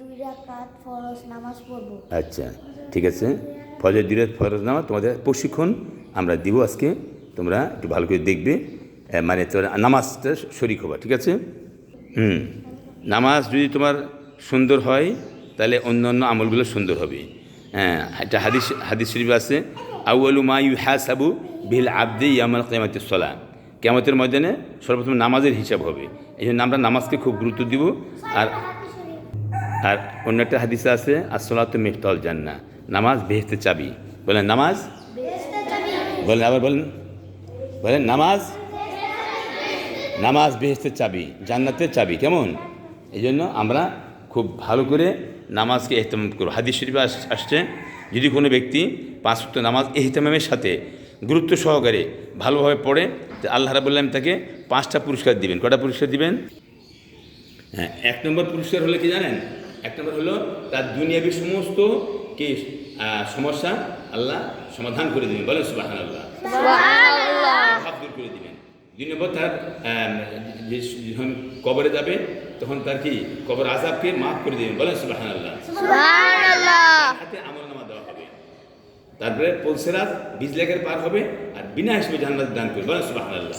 দুই আচ্ছা ঠিক আছে। ফজর দিনের ফরজ নামাজ তোমাদের প্রশিক্ষণ আমরা দিব আজকে। তোমরা একটু ভালো করে দেখবে মানে তোমরা নামাজটা শরিক হবা, ঠিক আছে? হুম, নামাজ যদি তোমার সুন্দর হয়, তাহলে অন্য অন্য আমলগুলো সুন্দর হবে। হ্যাঁ একটা হাদিস হাদিস শরীফ আছে আউআলু মা ইউ হ্যাসাবু বিল আব্দি ইয়ামাল কেমাতের সলা কেমতের ময়দানে সর্বপ্রথম নামাজের হিসাব হবে। এই জন্য আমরা নামাজকে খুব গুরুত্ব দিব। আর আর অন্য একটা হাদিসে আছে আর আসলাত মেহতল জান্না নামাজ বেহেস্তে চাবি। বলেন নামাজ? বলেন আবার বলেন। বলেন নামাজ? নামাজ বেহেস্তের চাবি জান্নাতের চাবি কেমন? এই জন্য আমরা খুব ভালো করে নামাজকে এহতেমাম করব। হাদিস শরীফ আস- আসছে যদি কোনো ব্যক্তি পাঁচ ওয়াক্ত নামাজ এহতেমামের সাথে গুরুত্ব সহকারে ভালোভাবে পড়ে তো আল্লাহ রাবুল্লাম তাকে পাঁচটা পুরস্কার দিবেন। কটা পুরস্কার দিবেন? হ্যাঁ এক নম্বর পুরস্কার হলে কি জানেন? এক নম্বর হলো তার দুনিয়াবি সমস্ত কি সমস্যা আল্লাহ সমাধান করে দিবেন। বলেন সুবাহ আল্লাহ ভাব দূর করে দিবেন। দুই নম্বর তার যখন কবরে যাবে তখন তার কি কবর আজাবকে মাফ করে দিবেন। বলেন সুবাহ আল্লাহ হাতে আমল নামা দেওয়া হবে। তারপরে পলসেরাত বিজ লেখের পার হবে আর বিনা হিসেবে জান্নাত দান করবে। বলেন সুবাহ আল্লাহ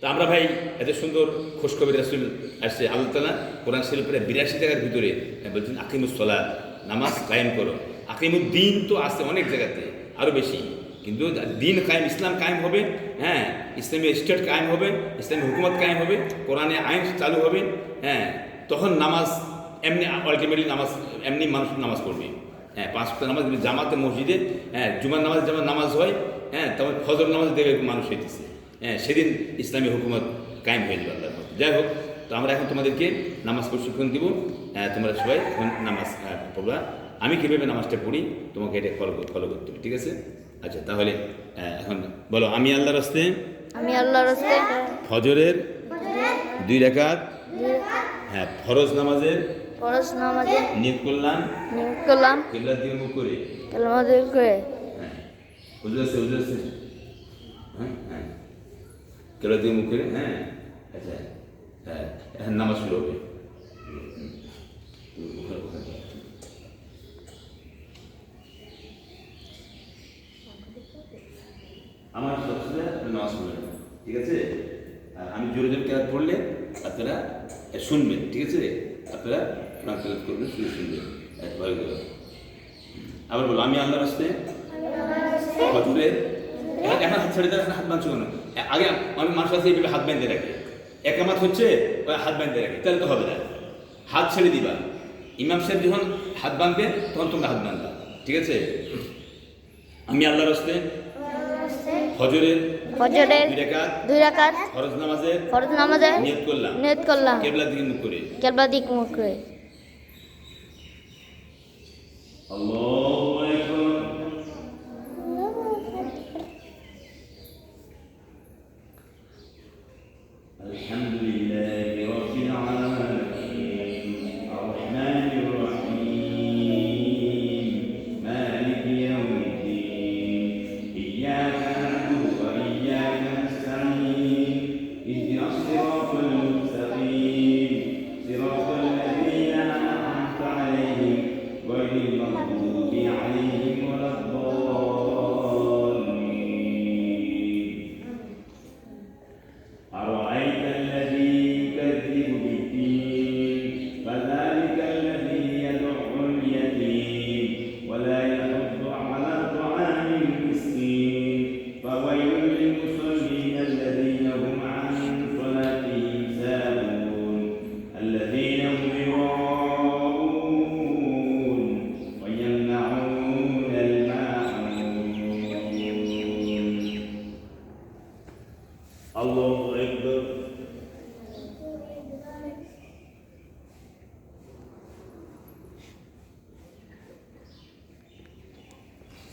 তো আমরা ভাই এত সুন্দর খোশখবর রাসুল আসছে। আল্লাহ তালা কোরআন শরীফের বিরাশি জায়গার ভিতরে বলছেন আকিমুসলা নামাজ কায়েম করো। আকিমুদ্দিন তো আছে অনেক জায়গাতে আরও বেশি। কিন্তু দিন কায়েম, ইসলাম কায়েম হবে হ্যাঁ ইসলামী স্টেট কায়েম হবে, ইসলামী হুকুমত কায়েম হবে, কোরআনে আইন চালু হবে হ্যাঁ তখন নামাজ, এমনি আলটিমেটলি নামাজ, এমনি মানুষ নামাজ পড়বে। হ্যাঁ পাঁচ ওয়াক্ত নামাজ, জামাতে, মসজিদে হ্যাঁ জুমার নামাজ যেমন নামাজ হয় হ্যাঁ তখন ফজর নামাজ দেবে মানুষ হইতেছে। হ্যাঁ সেদিন ইসলামী হুকুমত কায়েম হয়ে যাবে আল্লাহ যাই হোক তো আমরা এখন তোমাদেরকে নামাজ প্রশিক্ষণ দিব। হ্যাঁ, তোমরা সবাই নামাজ পড়বা। আমি কীভাবে নামাজটা পড়ি তোমাকে এটা ফলো ফলো করতে হবে ঠিক আছে? আচ্ছা তাহলে এখন বলো আমি আল্লাহর রাস্তে আমি আল্লাহর রাস্তে ফজরের দুই রেখাত হ্যাঁ ফরজ নামাজের ফরজ নামাজে নিয়োগ করলাম নিয়োগ করলাম দিয়ে মুখ করে। করে। হ্যাঁ হ্যাঁ হ্যাঁ। কেবলা মুখ হ্যাঁ? আচ্ছা হ্যাঁ এখন নামাজ শুরু হবে। আমার সবসময় নামাজ পড়বেন ঠিক আছে? আর আমি জোরে জোরে কেরাত পড়লে আপনারা শুনবেন ঠিক আছে? আপনারা কোরআন তেলাওয়াত করবেন শুনে শুনবেন এক ভালো করে। আবার বলো আমি আল্লাহর রাস্তে ফজরের এখন হাত ছেড়ে দেয় হাত বাঁধছো কেন? আগে অনেক মানুষ আছে এইভাবে হাত বেঁধে রাখে। একামাত হচ্ছে ওই হাত বেঁধে রাখে। তাহলে তো হবে না। হাত ছেড়ে দিবা। ইমাম সাহেব যখন হাত বাঁধবে তখন তোমরা হাত বাঁধবা। ঠিক আছে? আমি আল্লাহর রাস্তে ফজরের ফজরের দুই রাকাত ফরজ নামাজের ফরজ নামাজে নিয়ত করলাম। নিয়ত করলাম। কেবলা দিকে মুখ করে। কেলবা দিক মুখ করে। আল্লাহু।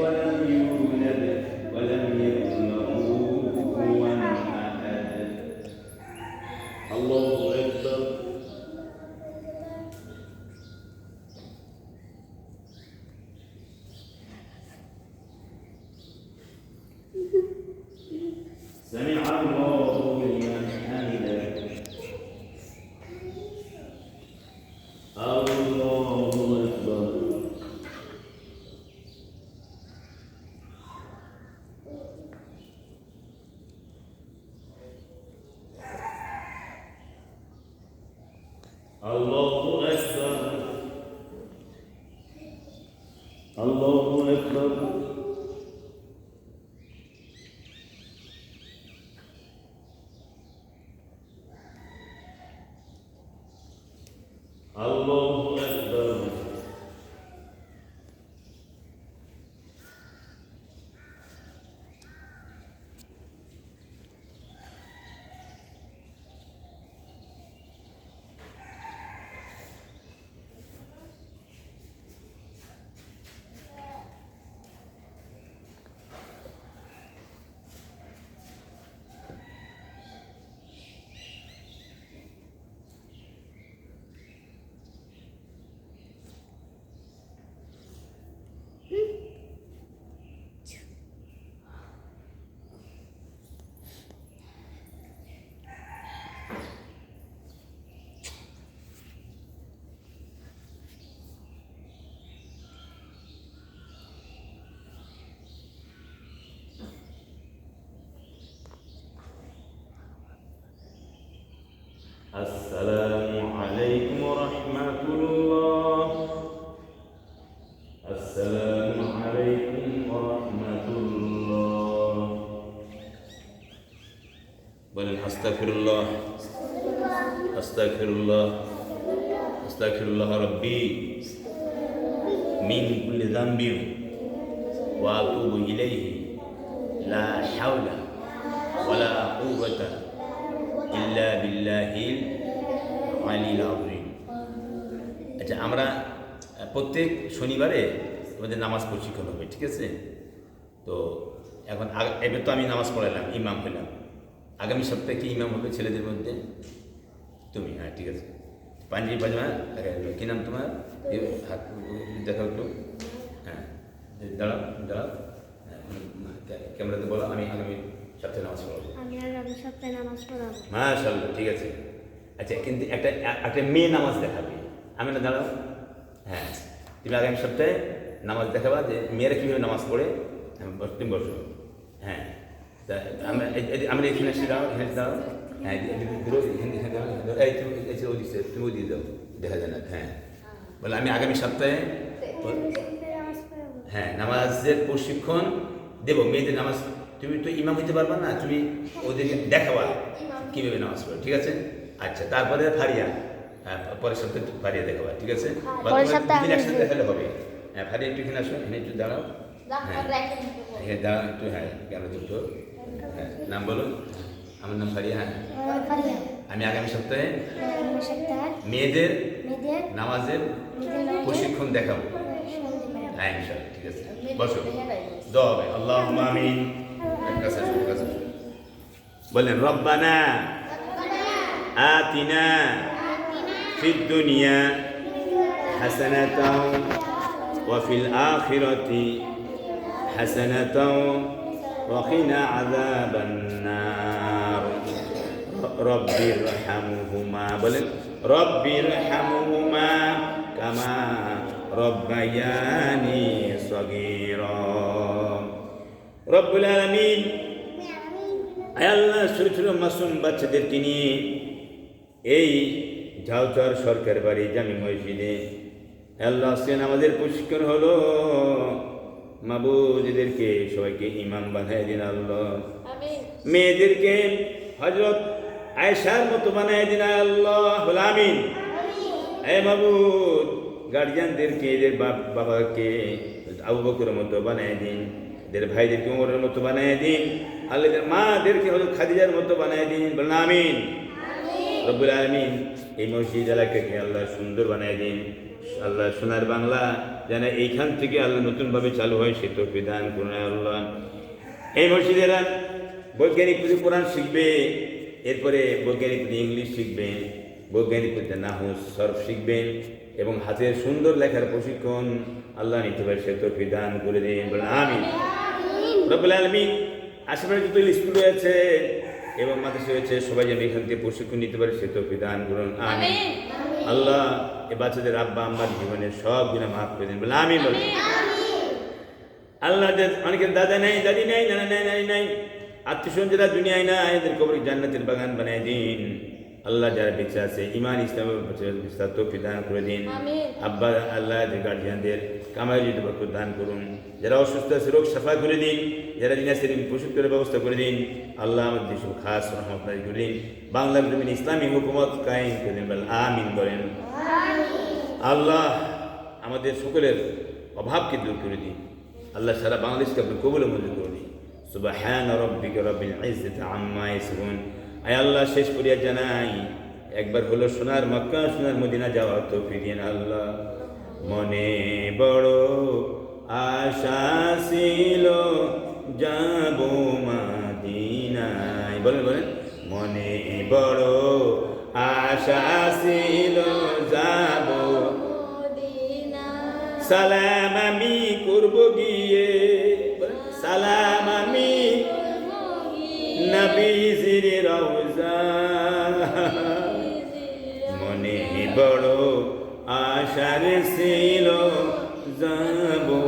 ولم يولد ولم يكن له Allahu Akbar. السلام عليكم ورحمة الله. السلام عليكم ورحمة الله. بل أستغفر الله. أستغفر الله. أستغفر الله ربي. من كل ذنب وأتوب إليه. لا حول ولا قوة আচ্ছা আমরা প্রত্যেক শনিবারে আমাদের নামাজ প্রশিক্ষণ হবে ঠিক আছে? তো এখন এবার তো আমি নামাজ পড়ালাম ইমাম হলাম। আগামী সপ্তাহে কি ইমাম হবে ছেলেদের মধ্যে? তুমি হ্যাঁ ঠিক আছে। পাঞ্জাবি পাজামা কী নাম তোমার? হাত দেখাও একটু হ্যাঁ দাঁড়াও দাঁড়াও। হ্যাঁ, ক্যামেরাতে বলো আমি আগামী সপ্তাহে নামাজ পড়াবো আমি আগামী সপ্তাহে নামাজ পড়াবো। মাশাল্লাহ ঠিক আছে। আচ্ছা কিন্তু একটা একটা মেয়ে নামাজ দেখাবে। আমি না দাঁড়াও। হ্যাঁ তুমি আগামী সপ্তাহে নামাজ দেখাবা যে মেয়েরা কীভাবে নামাজ পড়ে। হ্যাঁ, তুমি বসো। হ্যাঁ তা আমরা এখানে এসে দাও এখানে দাও হ্যাঁ এই- তুমি এই যে ওদিকে দাও দেখা যায় না হ্যাঁ। বলে আমি আগামী সপ্তাহে হ্যাঁ নামাজের প্রশিক্ষণ দেবো মেয়েদের নামাজ তুমি তো ইমাম হইতে পারবা না তুমি ওদেরকে দেখাবা কীভাবে নামাজ পড়ে ঠিক আছে? আচ্ছা তারপরে ফারিয়া হ্যাঁ পরের সপ্তাহে ফারিয়া দেখাবা ঠিক আছে? আমি একসাথে দেখালে হবে। হ্যাঁ ফারিয়া একটু এখানে আসো এখানে একটু দাঁড়াও। হ্যাঁ এখানে দাঁড়াও একটু হ্যাঁ কেন দুটো হ্যাঁ নাম বলুন আমার নাম ফারিয়া হ্যাঁ। আমি আগামী সপ্তাহে মেয়েদের নামাজের প্রশিক্ষণ দেখাবো। হ্যাঁ ইনশাআল্লাহ ঠিক আছে। বসো। দোয়া হবে। আল্লাহ আমিন। কাছে আসো, কাছে আসো। বলেন রব্বানা আতিনা ফিদ দুনিয়া হাসানাতাও ওয়া ফিল আখিরাতি হাসানাতাও ওয়া কিনা আযাবান নার রব্বির হামহুমা বলেন রব্বির হামহুমা কামা রব্বায়ানি সগীরা রব্বুল আলামিন। আল্লাহ ছোট ছোট মাসুম বাচ্চাদেরকে নিয়ে এই ঝাউচর সরকার বাড়ি জামি মসজিদে। আল্লাহ সেন আমাদের প্রশিক্ষণ হলো। মাবুজিদেরকে সবাইকে ইমাম বানাই দিন আল্লাহ। মেয়েদেরকে হজরত আয়েশার মতো বানায় দিন আল্লাহ আমিন। এ মাবুদ গার্জিয়ানদেরকে এদের বাপ বাবাকে আবু বকরের মতো বানায় দিন। এদের ভাইদেরকে উমরের মতো বানায় দিন। আল্লাহ এদের মাদেরকে হলো খাদিজার মতো বানায় দিন। বলেন আমিন। রব্বুল আলমিন এই মসজিদ এলাকাকে আল্লাহ সুন্দর বানায় দিন। আল্লাহ সোনার বাংলা যেন এইখান থেকে আল্লাহ নতুনভাবে চালু হয় সে তো বিধান করুন আল্লাহ। এই মসজিদেরা বৈজ্ঞানিক পুজো কোরআন শিখবে এরপরে বৈজ্ঞানিক পুজো ইংলিশ শিখবেন বৈজ্ঞানিক পুজো নাহুস সর্ফ শিখবেন এবং হাতের সুন্দর লেখার প্রশিক্ষণ আল্লাহ নিতে পারে সে তো বিধান করে দিন। আমিন। রব্বুল আলমিন আশেপাশে যত স্কুল রয়েছে এবং মাদ্রাসা রয়েছে সবাই যেন এখান থেকে প্রশিক্ষণ নিতে পারে সে তো বিধান করুন। আমি আল্লাহ এ বাচ্চাদের আব্বা আম্মার জীবনের সব গুণা মাফ করে দিন। বলে আমি বলি আল্লাহ অনেকের দাদা নেই দাদি নেই নানা নেই নানি নাই আত্মীয় যারা দুনিয়ায় না এদের কবর জান্নাতের বাগান বানায় দিন। আল্লাহ যারা বেঁচে আছে ইমান ইসলামের বিস্তার তো দান করে দিন। আব্বা আল্লাহ যে গার্জিয়ানদের কামাই যদি দান করুন। যারা অসুস্থ আছে রোগ সাফা করে দিন। যারা দিন আছে প্রসূত করে ব্যবস্থা করে দিন, আল্লাহ আমাদের দেশ খাস রহমত নাজিল করে দিন। বাংলার জমিন ইসলামী হুকুমত কায়েম করে দিন আমিন করেন আল্লাহ আমাদের সকলের অভাবকে দূর করে দিন। আল্লাহ সারা বাংলাদেশকে আপনি কবুল মঞ্জুর করে দিন। সুবাহান রব্বিকা রব্বিল ইজ্জতি আম্মা ইয়াসিফুন। আয় আল্লাহ, শেষ করিয়া জানাই, একবার হলো সোনার মক্কা, সোনার মদিনা যাওয়ার তো দিন আল্লাহ। মনে বড় আশা ছিল যাব মাদিনায়। বলেন বলেন। মনে বড় আশা ছিল যাব সালাম আমি করব গিয়ে। সালাম আমি নবীজির রওজা। মনে বড় আশার ছিল যাব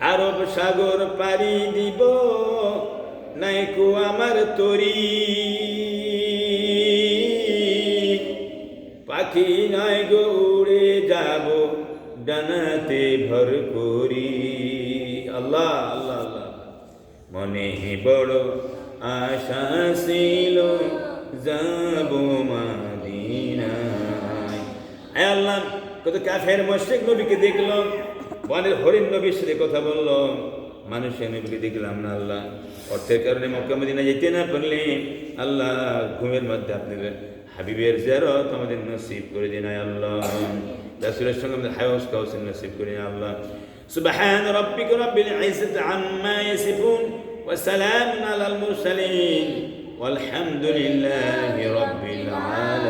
আরব সাগর পাড়ি দিব, নাইকো আমার তরি। পাখি নাই গো, উড়ে যাব, ডানাতে ভর করি। আল্লাহ আল্লাহ আল্লাহ। মনে বড় আশা ছিল, যাব মাদিনায়। আল্লাহ, কত কাফের মশেক নবীকে দেখলাম। বনের হরিণ নবীর সাথে কথা বললো মানুষের নবীকে দেখলাম না আল্লাহ অর্থের কারণে মক্কা মদিনা যেতে না পারলে আল্লাহ ঘুমের মধ্যে আপনাদের হাবিবের জেরত আমাদের নসিব করে দিন আয় আল্লাহ রাসুলের সঙ্গে আমাদের হায়স কাউসের নসিব করে দিন আল্লাহ سبحان ربك رب العزة عما يصفون وسلام على المرسلين والحمد لله رب العالمين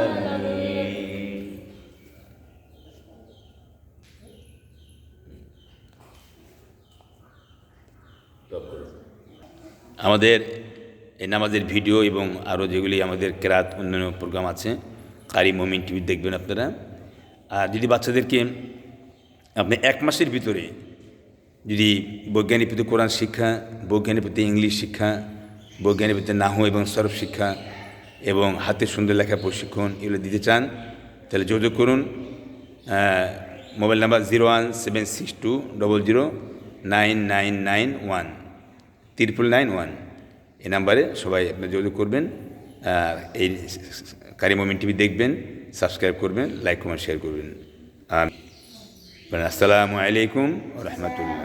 আমাদের এই নামাজের ভিডিও এবং আরও যেগুলি আমাদের কেরাত অন্যান্য প্রোগ্রাম আছে, কারি মোমিন টিভি দেখবেন আপনারা। আর যদি বাচ্চাদেরকে আপনি এক মাসের ভিতরে যদি বৈজ্ঞানিক প্রতি কোরআন শিক্ষা, বৈজ্ঞানিক প্রতি ইংলিশ শিক্ষা, বৈজ্ঞানিক প্রতি নাহু এবং সরফ শিক্ষা এবং হাতে সুন্দর লেখা প্রশিক্ষণ এগুলো দিতে চান, তাহলে যোগাযোগ করুন mobile number zero one seven six two double zero nine nine nine one. Triple nine one এই নাম্বারে সবাই আপনার যোগাযোগ করবেন এই কারি মোমেন্ট টিভি দেখবেন, সাবস্ক্রাইব করবেন, লাইক, কমেন্ট, শেয়ার করবেন। আসসালামু আলাইকুম রহমতুল্লাহ।